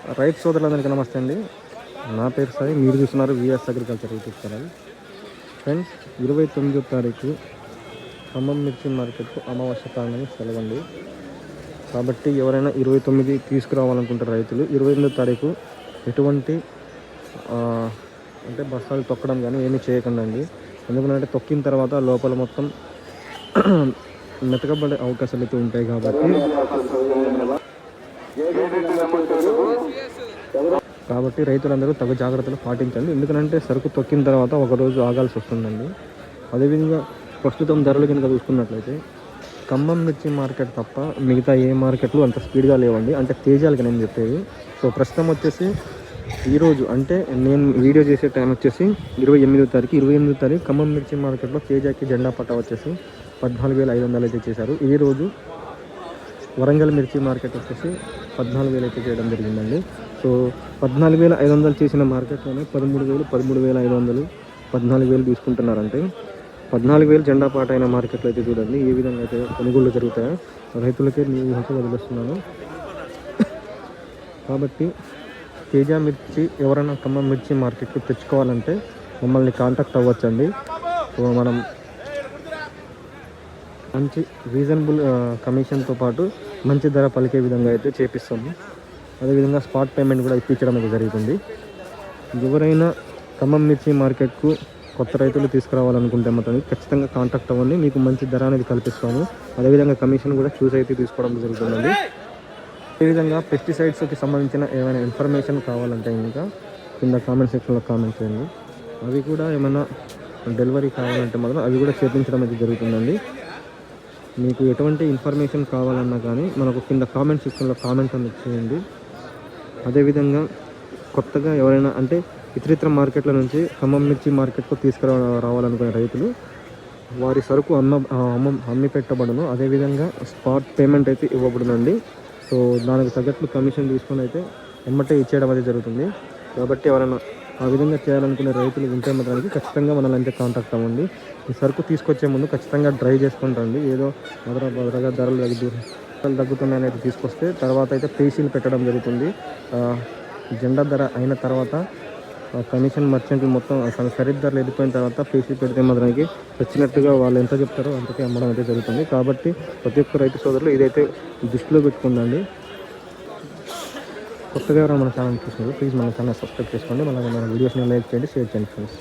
రైతు సోదరులందరికీ నమస్తే అండి. నా పేరు సాయి. మీరు చూస్తున్నారు VS agriculture YouTube channel friends ఇరవై తొమ్మిదో తారీఖు ఖమ్మం మిర్చి మార్కెట్కు అమావాస్య కారణంగా సెలవండి కాబట్టి ఎవరైనా ఇరవై తొమ్మిది తీసుకురావాలనుకుంటారు రైతులు ఇరవై ఎనిమిదో తారీఖు ఎటువంటి అంటే బస్తాలు తొక్కడం కానీ ఏమీ చేయకుండా అండి. ఎందుకంటే తొక్కిన తర్వాత లోపల మొత్తం మెతకబడే అవకాశాలు అయితే ఉంటాయి కాబట్టి కాబట్టి రైతులందరూ తగు జాగ్రత్తలు పాటించండి. ఎందుకంటే సరుకు తొక్కిన తర్వాత ఒక రోజు ఆగాల్సి వస్తుందండి. అదేవిధంగా ప్రస్తుతం ధరలు కనుక చూసుకున్నట్లయితే ఖమ్మం మిర్చి మార్కెట్ తప్ప మిగతా ఏ మార్కెట్లు అంత స్పీడ్గా లేవండి. అంటే తేజాలకి నేను చెప్పేది. సో ప్రస్తుతం వచ్చేసి ఈరోజు అంటే నేను వీడియో చేసే టైం వచ్చేసి ఇరవై ఎనిమిదో తారీఖు. ఇరవై ఎనిమిదో తారీఖు ఖమ్మం మిర్చి మార్కెట్లో తేజాకి జెండా పట్ట వచ్చేసి పద్నాలుగు వేల ఐదు వందలు అయితే చేశారు. ఈరోజు వరంగల్ మిర్చి మార్కెట్ వచ్చేసి పద్నాలుగు వేలు అయితే చేయడం జరిగిందండి. సో పద్నాలుగు వేల ఐదు వందలు చేసిన మార్కెట్లోనే పదమూడు వేలు పదమూడు వేల ఐదు వందలు పద్నాలుగు వేలు తీసుకుంటున్నారంటే పద్నాలుగు వేలు జెండా పాట అయిన మార్కెట్లో అయితే చూడండి ఏ విధంగా అయితే కొనుగోళ్ళు జరుగుతాయో రైతులకే నేను ఊహకు వదిలేస్తున్నాను. కాబట్టి తేజ మిర్చి ఎవరైనా ఖమ్మం మిర్చి మార్కెట్కి తెచ్చుకోవాలంటే మమ్మల్ని కాంటాక్ట్ అవ్వచ్చండి. సో మనం మంచి రీజనబుల్ కమిషన్తో పాటు మంచి ధర పలికే విధంగా అయితే చేపిస్తాము. అదేవిధంగా స్పాట్ పేమెంట్ కూడా ఇప్పించడం అయితే జరుగుతుంది. ఎవరైనా ఖమ్మం మిర్చి మార్కెట్కు కొత్త రైతులు తీసుకురావాలనుకుంటే మాత్రం ఖచ్చితంగా కాంటాక్ట్ అవ్వండి. మీకు మంచి ధర అనేది కల్పిస్తాము. అదేవిధంగా కమిషన్ కూడా చూస్ అయితే తీసుకోవడం జరుగుతుందండి. అదేవిధంగా పెస్టిసైడ్స్కి సంబంధించిన ఏమైనా ఇన్ఫర్మేషన్ కావాలంటే ఇంకా కింద కామెంట్ సెక్షన్లో కామెంట్ చేయండి. అవి కూడా ఏమైనా డెలివరీ కావాలంటే మాత్రం అవి కూడా చేపించడం అయితే జరుగుతుందండి. మీకు ఎటువంటి ఇన్ఫర్మేషన్ కావాలన్నా కానీ మనకు కింద కామెంట్ సెక్షన్లో కామెంట్ అనేది చేయండి. అదేవిధంగా కొత్తగా ఎవరైనా అంటే ఇతర ఇతర మార్కెట్ల నుంచి ఖమ్మం మిర్చి మార్కెట్కు తీసుకురా రావాలనుకునే రైతులు వారి సరుకు అమ్మ అమ్మ అమ్మి పెట్టబడును. అదేవిధంగా స్పాట్ పేమెంట్ అయితే ఇవ్వబడునండి. సో దానికి తగ్గట్లు కమిషన్ తీసుకొని అయితే ఎమ్మటే ఇచ్చేయడం అయితే జరుగుతుంది. కాబట్టి ఎవరైనా ఆ విధంగా చేయాలనుకునే రైతులు ఉంటే మాత్రానికి ఖచ్చితంగా మనల్ని అయితే కాంటాక్ట్ అవ్వండి. ఈ సరుకు తీసుకొచ్చే ముందు ఖచ్చితంగా డ్రై చేసుకుంటండి ఏదో మధుర భద్రగా ధరలు తగ్గు ధరలు తగ్గుతున్నాయని అయితే తీసుకొస్తే తర్వాత అయితే పేసీలు పెట్టడం జరుగుతుంది. జెండా ధర అయిన తర్వాత కమిషన్ మర్చెంట్లు మొత్తం అసలు ధరలు వెళ్ళిపోయిన తర్వాత పేసీ పెడితే మాత్రానికి వచ్చినట్టుగా వాళ్ళు ఎంత చెప్తారో అంతకే అమ్మడం అయితే జరుగుతుంది. కాబట్టి ప్రతి ఒక్క రైతు సోదరులు ఇదైతే దృష్టిలో పెట్టుకుందండి కొత్తగా ఎవరైనా మన ఛానల్ చూసినారు ప్లీజ్ మన ఛానల్ సబ్స్క్రైబ్ చేసుకోండి. మన మన వీడియోస్ని లైక్ చేయండి షేర్ చేయండి ఫ్రెండ్స్